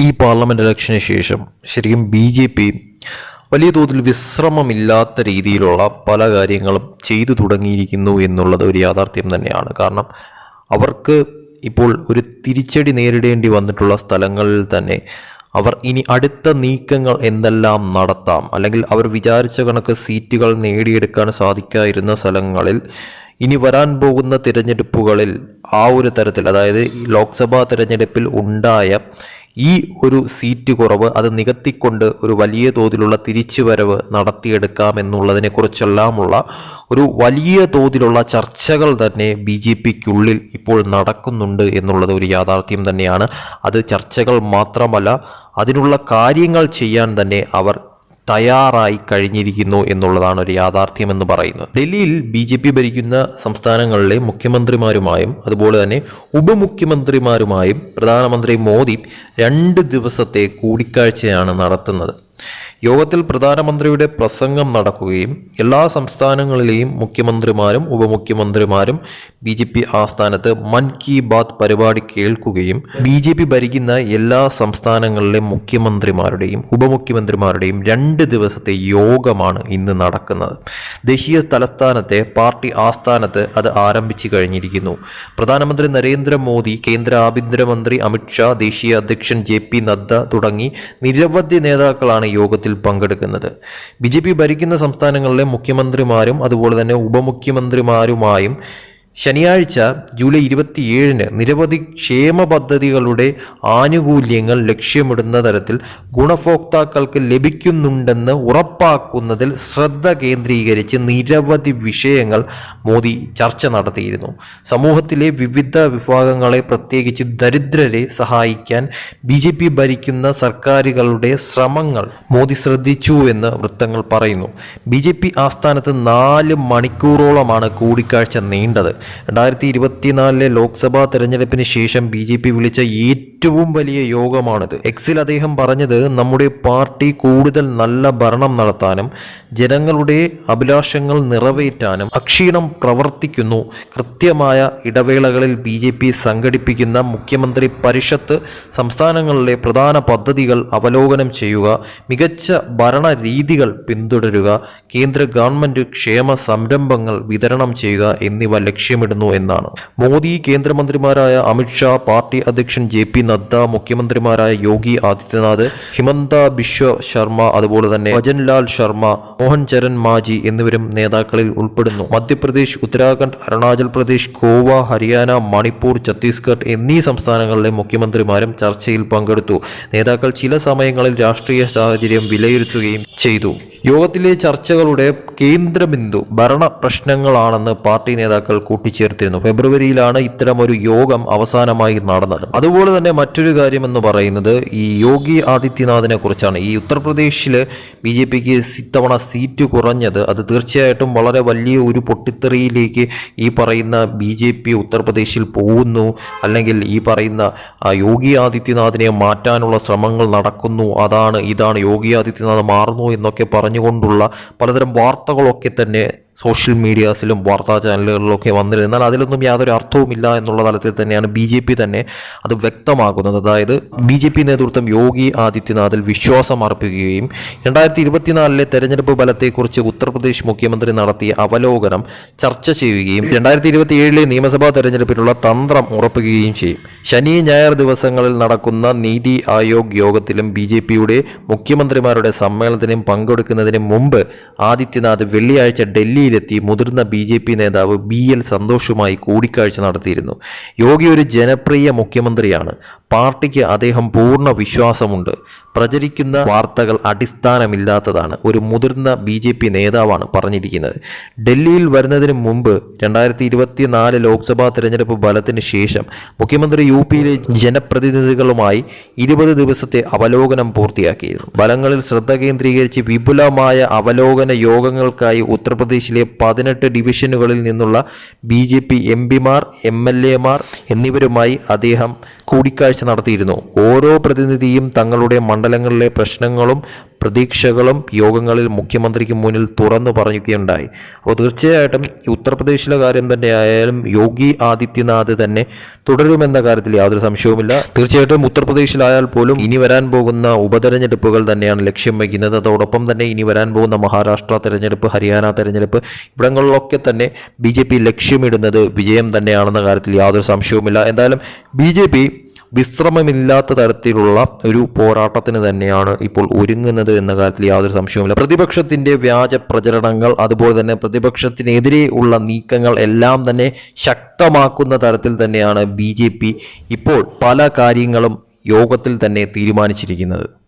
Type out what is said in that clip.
ഈ പാർലമെന്റ് ഇലക്ഷന് ശേഷം ശരിക്കും ബി ജെ പി വലിയ തോതിൽ വിശ്രമമില്ലാത്ത രീതിയിലുള്ള പല കാര്യങ്ങളും ചെയ്തു തുടങ്ങിയിരിക്കുന്നു എന്നുള്ളത് ഒരു യാഥാർത്ഥ്യം തന്നെയാണ്. കാരണം അവർക്ക് ഇപ്പോൾ ഒരു തിരിച്ചടി നേരിടേണ്ടി വന്നിട്ടുള്ള സ്ഥലങ്ങളിൽ തന്നെ അവർ ഇനി അടുത്ത നീക്കങ്ങൾ എന്തെല്ലാം നടത്താം അല്ലെങ്കിൽ അവർ വിചാരിച്ച കണക്ക് സീറ്റുകൾ നേടിയെടുക്കാൻ സാധിക്കാതിരുന്ന സ്ഥലങ്ങളിൽ ഇനി വരാൻ പോകുന്ന തിരഞ്ഞെടുപ്പുകളിൽ ആ ഒരു തരത്തിൽ അതായത് ലോക്സഭാ തിരഞ്ഞെടുപ്പിൽ ഉണ്ടായ ഈ ഒരു സീറ്റ് കുറവ് അത് നികത്തിക്കൊണ്ട് ഒരു വലിയ തോതിലുള്ള തിരിച്ചുവരവ് നടത്തിയെടുക്കാം എന്നുള്ളതിനെക്കുറിച്ചെല്ലാമുള്ള ഒരു വലിയ തോതിലുള്ള ചർച്ചകൾ തന്നെ ബി ജെ പിക്കുള്ളിൽ ഇപ്പോൾ നടക്കുന്നുണ്ട് എന്നുള്ളത് ഒരു യാഥാർത്ഥ്യം തന്നെയാണ്. അത് ചർച്ചകൾ മാത്രമല്ല അതിനുള്ള കാര്യങ്ങൾ ചെയ്യാൻ തന്നെ അവർ തയ്യാറായി കഴിഞ്ഞിരിക്കുന്നു എന്നുള്ളതാണ് ഒരു യാഥാർത്ഥ്യം എന്ന് പറയുന്നത്. ഡൽഹിയിൽ ബി ജെ പി ഭരിക്കുന്ന സംസ്ഥാനങ്ങളിലെ മുഖ്യമന്ത്രിമാരുമായും അതുപോലെ തന്നെ ഉപമുഖ്യമന്ത്രിമാരുമായും പ്രധാനമന്ത്രി മോദി രണ്ട് ദിവസത്തെ കൂടിക്കാഴ്ചയാണ് നടത്തുന്നത്. യോഗത്തിൽ പ്രധാനമന്ത്രിയുടെ പ്രസംഗം നടക്കുകയും എല്ലാ സംസ്ഥാനങ്ങളിലെയും മുഖ്യമന്ത്രിമാരും ഉപമുഖ്യമന്ത്രിമാരും ബി ജെ പി ആസ്ഥാനത്ത് മൻ കി ബാത് പരിപാടി കേൾക്കുകയും ബി ജെ പി ഭരിക്കുന്ന എല്ലാ സംസ്ഥാനങ്ങളിലെ മുഖ്യമന്ത്രിമാരുടെയും ഉപമുഖ്യമന്ത്രിമാരുടെയും രണ്ട് ദിവസത്തെ യോഗമാണ് ഇന്ന് നടക്കുന്നത്. ദേശീയ തലസ്ഥാനത്തെ പാർട്ടി ആസ്ഥാനത്ത് അത് ആരംഭിച്ചു കഴിഞ്ഞിരിക്കുന്നു. പ്രധാനമന്ത്രി നരേന്ദ്രമോദി കേന്ദ്ര ആഭ്യന്തരമന്ത്രി അമിത്ഷാ ദേശീയ അധ്യക്ഷൻ ജെ പി നദ്ദ തുടങ്ങി നിരവധി നേതാക്കളാണ് യോഗത്തിൽ പങ്കെടുക്കുന്നത്. ബി ഭരിക്കുന്ന സംസ്ഥാനങ്ങളിലെ മുഖ്യമന്ത്രിമാരും അതുപോലെ തന്നെ ഉപമുഖ്യമന്ത്രിമാരുമായും ശനിയാഴ്ച ജൂലൈ ഇരുപത്തിയേഴിന് നിരവധി ക്ഷേമ പദ്ധതികളുടെ ആനുകൂല്യങ്ങൾ ലക്ഷ്യമിടുന്ന തരത്തിൽ ഗുണഭോക്താക്കൾക്ക് ലഭിക്കുന്നുണ്ടെന്ന് ഉറപ്പാക്കുന്നതിൽ ശ്രദ്ധ കേന്ദ്രീകരിച്ച് നിരവധി വിഷയങ്ങൾ മോദി ചർച്ച നടത്തിയിരുന്നു. സമൂഹത്തിലെ വിവിധ വിഭാഗങ്ങളെ പ്രത്യേകിച്ച് ദരിദ്രരെ സഹായിക്കാൻ ബി ജെ പി ഭരിക്കുന്ന സർക്കാരുകളുടെ ശ്രമങ്ങൾ മോദി ശ്രദ്ധിച്ചു എന്ന് വൃത്തങ്ങൾ പറയുന്നു. ബി ജെ പി ആസ്ഥാനത്ത് നാല് മണിക്കൂറോളമാണ് കൂടിക്കാഴ്ച നീണ്ടത്. രണ്ടായിരത്തി ഇരുപത്തിനാലിലെ ലോക്സഭാ തെരഞ്ഞെടുപ്പിന് ശേഷം ബി ജെ പി വിളിച്ച ഏറ്റവും വലിയ യോഗമാണിത്. എക്സിൽ അദ്ദേഹം പറഞ്ഞത് നമ്മുടെ പാർട്ടി കൂടുതൽ നല്ല ഭരണം നടത്താനും ജനങ്ങളുടെ അഭിലാഷങ്ങൾ നിറവേറ്റാനും അക്ഷീണം പ്രവർത്തിക്കുന്നു. കൃത്യമായ ഇടവേളകളിൽ ബി ജെ പി സംഘടിപ്പിക്കുന്ന മുഖ്യമന്ത്രി പരിഷത്ത് സംസ്ഥാനങ്ങളിലെ പ്രധാന പദ്ധതികൾ അവലോകനം ചെയ്യുക മികച്ച ഭരണ രീതികൾ പിന്തുടരുക കേന്ദ്ര ഗവൺമെന്റ് ക്ഷേമ സംരംഭങ്ങൾ വിതരണം ചെയ്യുക എന്നിവ ലക്ഷ്യമിടുന്നു എന്നാണ്. മോദി കേന്ദ്രമന്ത്രിമാരായ അമിത്ഷാ പാർട്ടി അധ്യക്ഷൻ ജെ പി നദ്ദ മുഖ്യമന്ത്രിമാരായ യോഗി ആദിത്യനാഥ് ഹിമന്ത ബിശ്വ ശർമ്മ അതുപോലെ തന്നെ ഭജൻലാൽ ശർമ്മ മോഹൻ ചരൺ മാജി എന്നിവരും നേതാക്കളിൽ ഉൾപ്പെടുന്നു. മധ്യപ്രദേശ് ഉത്തരാഖണ്ഡ് അരുണാചൽ പ്രദേശ് ഗോവ ഹരിയാന മണിപ്പൂർ ഛത്തീസ്ഗഡ് എന്നീ സംസ്ഥാനങ്ങളിലെ മുഖ്യമന്ത്രിമാരും ചർച്ചയിൽ പങ്കെടുത്തു. നേതാക്കൾ ചില സമയങ്ങളിൽ രാഷ്ട്രീയ സാഹചര്യം വിലയിരുത്തുകയും ചെയ്തു. യോഗത്തിലെ ചർച്ചകളുടെ കേന്ദ്രബിന്ദു ഭരണ പ്രശ്നങ്ങളാണെന്ന് പാർട്ടി നേതാക്കൾ കൂട്ടിച്ചേർത്തിരുന്നു. ഫെബ്രുവരിയിലാണ് ഇത്തരമൊരു യോഗം അവസാനമായി നടന്നത്. അതുപോലെ തന്നെ മറ്റൊരു കാര്യം എന്ന് പറയുന്നത് ഈ യോഗി ആദിത്യനാഥിനെ കുറിച്ചാണ്. ഈ ഉത്തർപ്രദേശിൽ ബി ജെ പിക്ക് ഇത്തവണ സീറ്റ് കുറഞ്ഞത് അത് തീർച്ചയായിട്ടും വളരെ വലിയ ഒരു പൊട്ടിത്തെറിയിലേക്ക് ഈ പറയുന്ന ബി ജെ പി ഉത്തർപ്രദേശിൽ പോകുന്നു. അല്ലെങ്കിൽ ഈ പറയുന്ന യോഗി ആദിത്യനാഥിനെ മാറ്റാനുള്ള ശ്രമങ്ങൾ നടക്കുന്നു. അതാണ് ഇതാണ് യോഗി ആദിത്യനാഥ് മാറുന്നു എന്നൊക്കെ പറഞ്ഞുകൊണ്ടുള്ള പലതരം വാർത്തകളൊക്കെ തന്നെ സോഷ്യൽ മീഡിയാസിലും വാർത്താ ചാനലുകളിലൊക്കെ വന്നിരുന്നു എന്നാൽ അതിലൊന്നും യാതൊരു അർത്ഥവുമില്ല എന്നുള്ള തലത്തിൽ തന്നെയാണ് ബി ജെ പി തന്നെ അത് വ്യക്തമാക്കുന്നത്. അതായത് ബി ജെ പി നേതൃത്വം യോഗി ആദിത്യനാഥിൽ വിശ്വാസം അർപ്പിക്കുകയും രണ്ടായിരത്തി ഇരുപത്തിനാലിലെ തെരഞ്ഞെടുപ്പ് ഫലത്തെക്കുറിച്ച് ഉത്തർപ്രദേശ് മുഖ്യമന്ത്രി നടത്തിയ അവലോകനം ചർച്ച ചെയ്യുകയും രണ്ടായിരത്തി ഇരുപത്തി ഏഴിലെ നിയമസഭാ തെരഞ്ഞെടുപ്പിനുള്ള തന്ത്രം ഉറപ്പിക്കുകയും ചെയ്യും. ശനി ഞായർ ദിവസങ്ങളിൽ നടക്കുന്ന നീതി ആയോഗ് യോഗത്തിലും ബി ജെ പിയുടെ മുഖ്യമന്ത്രിമാരുടെ സമ്മേളനത്തിനും പങ്കെടുക്കുന്നതിന് മുമ്പ് ആദിത്യനാഥ് വെള്ളിയാഴ്ച ഡൽഹിയിലെത്തി മുതിർന്ന ബി ജെ പി നേതാവ് ബി എൽ സന്തോഷുമായി കൂടിക്കാഴ്ച നടത്തിയിരുന്നു. യോഗി ഒരു ജനപ്രിയ മുഖ്യമന്ത്രിയാണ്. പാർട്ടിക്ക് അദ്ദേഹം പൂർണ വിശ്വാസമുണ്ട്. പ്രചരിക്കുന്ന വാർത്തകൾ അടിസ്ഥാനമില്ലാത്തതാണ്. ഒരു മുതിർന്ന ബി ജെ പി നേതാവാണ് പറഞ്ഞിരിക്കുന്നത്. ഡൽഹിയിൽ വരുന്നതിന് മുമ്പ് രണ്ടായിരത്തി ഇരുപത്തിനാല് ലോക്സഭാ തെരഞ്ഞെടുപ്പ് ഫലത്തിന് ശേഷം മുഖ്യമന്ത്രി യു പിയിലെ ജനപ്രതിനിധികളുമായി ഇരുപത് ദിവസത്തെ അവലോകനം പൂർത്തിയാക്കിയിരുന്നു. ഫലങ്ങളിൽ ശ്രദ്ധ കേന്ദ്രീകരിച്ച് വിപുലമായ അവലോകന യോഗങ്ങൾക്കായി ഉത്തർപ്രദേശിലെ പതിനെട്ട് ഡിവിഷനുകളിൽ നിന്നുള്ള ബി ജെ പി എം പിമാർ എം എൽ എമാർ എന്നിവരുമായി അദ്ദേഹം കൂടിക്കാഴ്ച നടത്തിയിരുന്നു. ഓരോ പ്രതിനിധിയും തങ്ങളുടെ മണ്ഡലങ്ങളിലെ പ്രശ്നങ്ങളും പ്രതീക്ഷകളും യോഗങ്ങളിൽ മുഖ്യമന്ത്രിക്ക് മുന്നിൽ തുറന്നു പറയുകയുണ്ടായി അപ്പോൾ തീർച്ചയായിട്ടും ഉത്തർപ്രദേശിലെ കാര്യം തന്നെ ആയാലും യോഗി ആദിത്യനാഥ് തന്നെ തുടരുമെന്ന കാര്യത്തിൽ യാതൊരു സംശയവുമില്ല. തീർച്ചയായിട്ടും ഉത്തർപ്രദേശിലായാൽ പോലും ഇനി വരാൻ പോകുന്ന ഉപതെരഞ്ഞെടുപ്പുകൾ തന്നെയാണ് ലക്ഷ്യം വയ്ക്കുന്നത്. അതോടൊപ്പം തന്നെ ഇനി വരാൻ പോകുന്ന മഹാരാഷ്ട്ര തെരഞ്ഞെടുപ്പ് ഹരിയാന തെരഞ്ഞെടുപ്പ് ഇവിടങ്ങളിലൊക്കെ തന്നെ ബി ലക്ഷ്യമിടുന്നത് വിജയം തന്നെയാണെന്ന കാര്യത്തിൽ യാതൊരു സംശയവുമില്ല. എന്തായാലും ബി വിശ്രമമില്ലാത്ത തരത്തിലുള്ള ഒരു പോരാട്ടത്തിന് തന്നെയാണ് ഇപ്പോൾ ഒരുങ്ങുന്നത് എന്ന കാര്യത്തിൽ യാതൊരു സംശയവുമില്ല. പ്രതിപക്ഷത്തിന്റെ വ്യാജ പ്രചരണങ്ങൾ അതുപോലെ തന്നെ പ്രതിപക്ഷത്തിനെതിരെ ഉള്ള നീക്കങ്ങൾ എല്ലാം തന്നെ ശക്തമാക്കുന്ന തരത്തിൽ തന്നെയാണ് ബി ഇപ്പോൾ പല കാര്യങ്ങളും യോഗത്തിൽ തന്നെ തീരുമാനിച്ചിരിക്കുന്നത്.